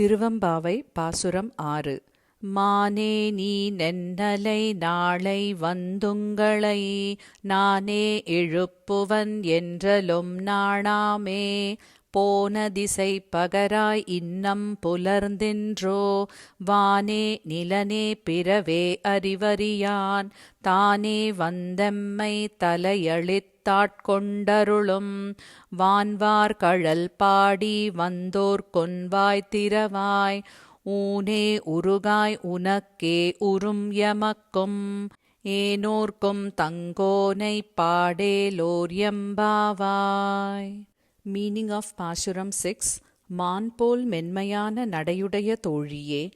திருவம்பாவை பாசுரம் ஆறு. மானே நீ நென்னலை நாளை வந்துங்களை நானே எழுப்புவன் என்றலும் நாணாமே. போன திசை பகராய் இன்னம் புலர்ந்தென்றோ? வானே நிலனே பிறவே அறிவறியான். தானே வந்தெம்மை தலையளித்தாட்கொண்டருளும் வான்வார் கழல் பாடி வந்தோர் கொன்வாய் திறவாய். ஊனே உருகாய் உனக்கே உறும் எமக்கும். ஏனோர்க்கும் தங்கோனை பாடேலோர் எம்பாவாய். மீனிங் ஆஃப் பாசுரம் சிக்ஸ் மான் போல் மென்மையான நடையுடைய தோழியே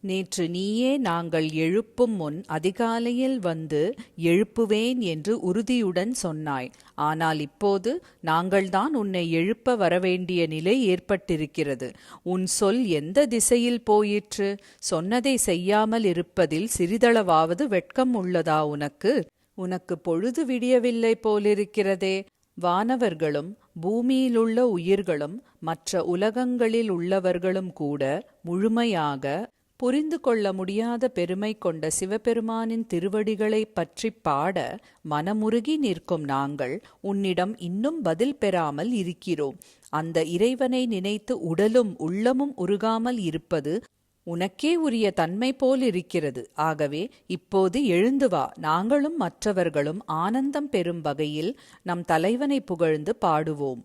நேற்று நீயே நாங்கள் எழுப்பும் முன் அதிகாலையில் வந்து எழுப்புவேன் என்று உறுதியுடன் சொன்னாய். ஆனால் இப்போது நாங்கள்தான் உன்னை எழுப்ப வரவேண்டிய நிலை ஏற்பட்டிருக்கிறது. உன் சொல் எந்த திசையில் போயிற்று? சொன்னதை செய்யாமல் இருப்பதில் சிறிதளவாவது வெட்கம் உள்ளதா உனக்கு? உனக்கு பொழுது விடியவில்லை போலிருக்கிறதே. வானவர்களும் பூமியிலுள்ள உயிர்களும் மற்ற உலகங்களில் உள்ளவர்களும் கூட முழுமையாக புரிந்து கொள்ள முடியாத பெருமை கொண்ட சிவபெருமானின் திருவடிகளைப் பற்றி பாட மனமுருகி நிற்கும் நாங்கள் உன்னிடம் இன்னும் பதில் பெறாமல் இருக்கிறோம். அந்த இறைவனை நினைத்து உடலும் உள்ளமும் உருகாமல் இருப்பது உனக்கே உரிய தன்மை போல் இருக்கிறது. ஆகவே இப்போது எழுந்து வா. நாங்களும் மற்றவர்களும் ஆனந்தம் பெறும் வகையில் நம் தலைவனை புகழ்ந்து பாடுவோம்.